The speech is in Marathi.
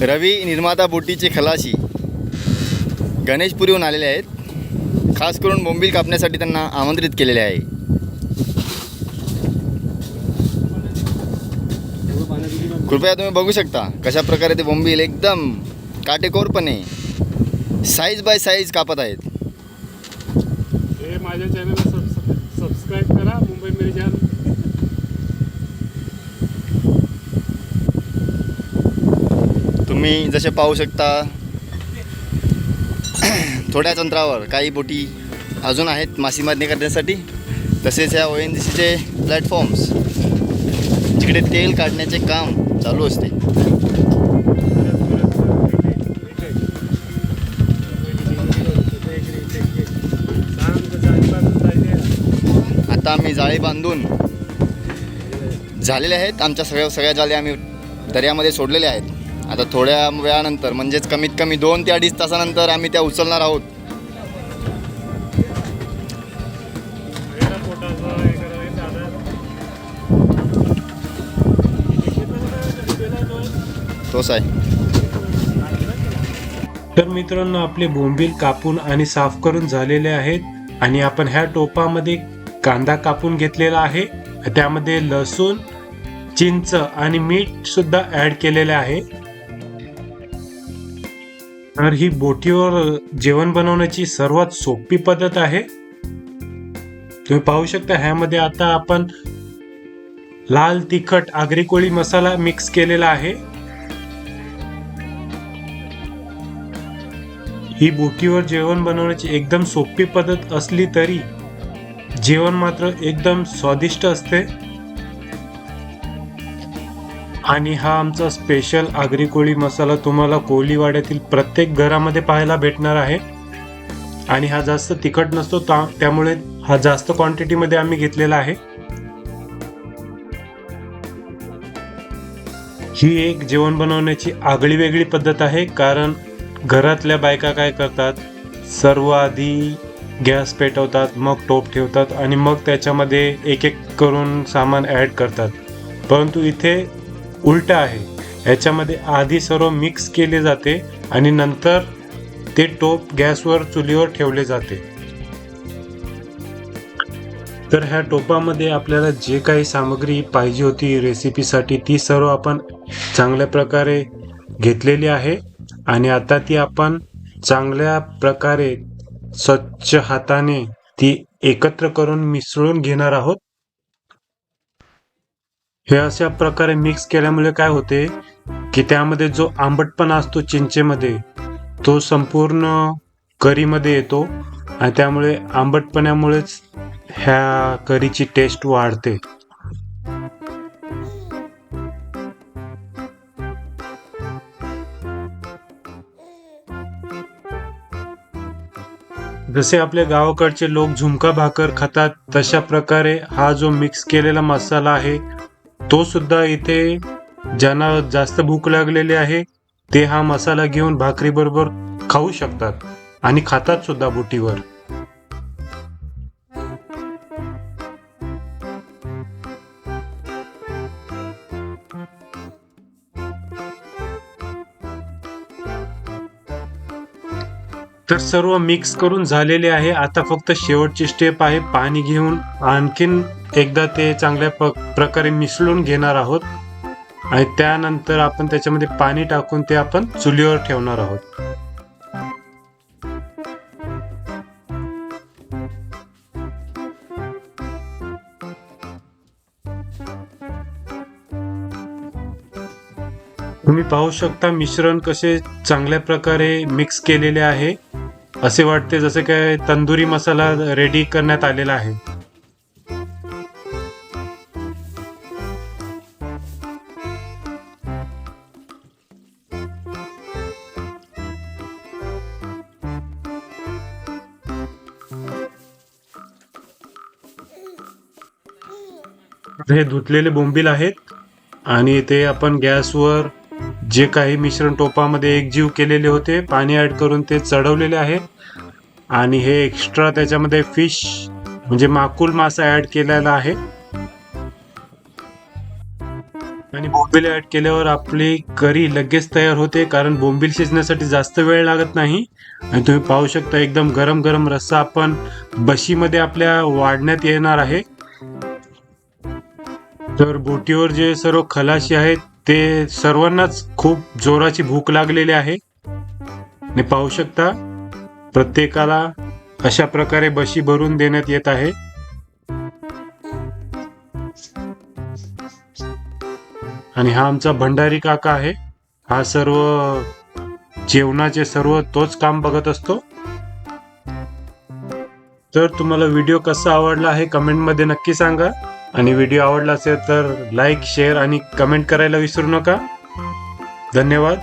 रवी निर्माता बोटीचे खलाशी. गणेशपुरीहून आलेले आहेत. खास करून बोंबील कापण्यासाठी त्यांना आमंत्रित केलेले आहे. कृपया तुम्ही बघू शकता कशा प्रकारे ते बोंबील एकदम काटेकोरपणे साईज बाय साईज कापत आहेत. हे माझ्या चॅनलला सबस्क्राईब करा मुंबई मेरी जान तुम्ही जसे पाहू शकता थोड्याच अंतरावर काही बोटी अजून आहेत मासेमारणी करण्यासाठी. तसेच ह्या ओ एन जी सीचे प्लॅटफॉर्म्स जिकडे तेल काढण्याचे काम चालू असते. आता आम्ही जाळी बांधून झालेले आहेत. आमच्या सगळ्या सगळ्या जाळे आम्ही दर्यामध्ये सोडलेले आहेत. आता थोड्या वेळानंतर म्हणजेच कमीत कमी दोन ते अडीच तासानंतर आम्ही त्या उचलणार आहोत. तोच आहे तर मित्रांनो आपले बोंबील कापून आणि साफ करून झालेले आहेत आणि आपण ह्या टोपामध्ये कांदा कापून घेतलेला आहे. त्यामध्ये लसूण चिंच आणि मीठ सुद्धा ऍड केलेले आहे. तर ही बोटीवर जेवण बनवण्याची सर्वात सोपी पद्धत आहे. तुम्ही पाहू शकता ह्यामध्ये आता आपण लाल तिखट आगरी कोळी मसाला मिक्स केलेला आहे. ही बोटीवर जेवण बनवण्याची एकदम सोपी पद्धत असली तरी जेवण मात्र एकदम स्वादिष्ट असते. आणि हा आमचा स्पेशल आगरी कोळी मसाला तुम्हाला कोळीवाड्यातील प्रत्येक घरामध्ये पाहायला भेटणार आहे. आणि हा जास्त तिखट नसतो ता- त्यामुळे हा जास्त क्वांटिटीमध्ये आम्ही घेतलेला आहे. ही एक जेवण बनवण्याची आगळी वेगळी पद्धत आहे कारण घरातल्या बायका काय करतात? सर्व आधी गॅस पेटवतात मग टोप ठेवतात आणि मग त्याच्यामध्ये एक एक करून सामान ॲड करतात. परंतु इथे उलट आहे. याच्यामध्ये आधी सर्व मिक्स केले जाते आणि नंतर ते टोप गॅसवर चुलीवर ठेवले जाते. तर ह्या टोपामध्ये आपल्याला जे काही सामग्री पाहिजे होती रेसिपीसाठी ती सर्व आपण चांगल्या प्रकारे घेतलेली आहे आणि आता ती आपण चांगल्या प्रकारे स्वच्छ हाताने ती एकत्र करून मिसळून घेणार आहोत. हे अशा प्रकारे मिक्स केल्यामुळे काय होते की त्यामध्ये जो आंबटपणा असतो चिंचेमध्ये तो संपूर्ण करीमध्ये येतो आणि त्यामुळे आंबटपणामुळेच ह्या करीची टेस्ट वाढते. जसे आपल्या गावाकडचे लोक झुमका भाकर खातात तशा प्रकारे हा जो मिक्स केलेला मसाला आहे तो सुद्धा इथे ज्यांना जास्त भूक लागलेली आहे ते हा मसाला घेऊन भाकरी बरोबर खाऊ शकतात आणि खातात सुद्धा बोटीवर. तर सर्व मिक्स करून झालेले आहे. आता फक्त शेवटची स्टेप आहे. पाणी घेऊन आणखीन एकदा ते चांगल्या प्रकारे मिसळून घेणार आहोत. आणि त्यानंतर आपण त्याच्यामध्ये पाणी टाकून ते आपण चुलीवर ठेवणार आहोत. तुम्ही पाहू शकता मिश्रण कसे चांगल्या प्रकारे मिक्स केलेले आहे. असे वाटते जसे काय तंदुरी मसाला रेडी करण्यात आलेला आहे. हे धुतलेले बोंबील आहेत आणि ते आपण गॅसवर जे काही मिश्रण टोपामध्ये एकजीव केलेले होते पाणी ऍड करून ते चढवलेले आहे. आणि हे एक्स्ट्रा त्याच्यामध्ये फिश म्हणजे माकुल मासा ऍड केलेला आहे. आणि बोंबील ऍड केल्यावर आपली करी लगेच तयार होते कारण बोंबील शिजण्यासाठी जास्त वेळ लागत नाही. आणि तुम्ही पाहू शकता एकदम गरम गरम रस्सा आपण बशीमध्ये आपल्या वाढण्यात येणार आहे. तर बोटीवर जे सर्व खलाशी आहेत ते सर्वांनाच खूप जोराची भूक लागलेली आहे. आणि पाहू शकता प्रत्येकाला अशा प्रकारे बशी भरून देण्यात येत आहे. आणि हा आमचा भंडारी काका आहे. हा सर्व जेवणाचे सर्व तोच काम बघत असतो. तर तुम्हाला व्हिडिओ कसा आवडला आहे कमेंटमध्ये नक्की सांगा. आणि व्हिडिओ आवडला असेल तर लाईक शेअर आणि कमेंट करायला विसरू नका. धन्यवाद.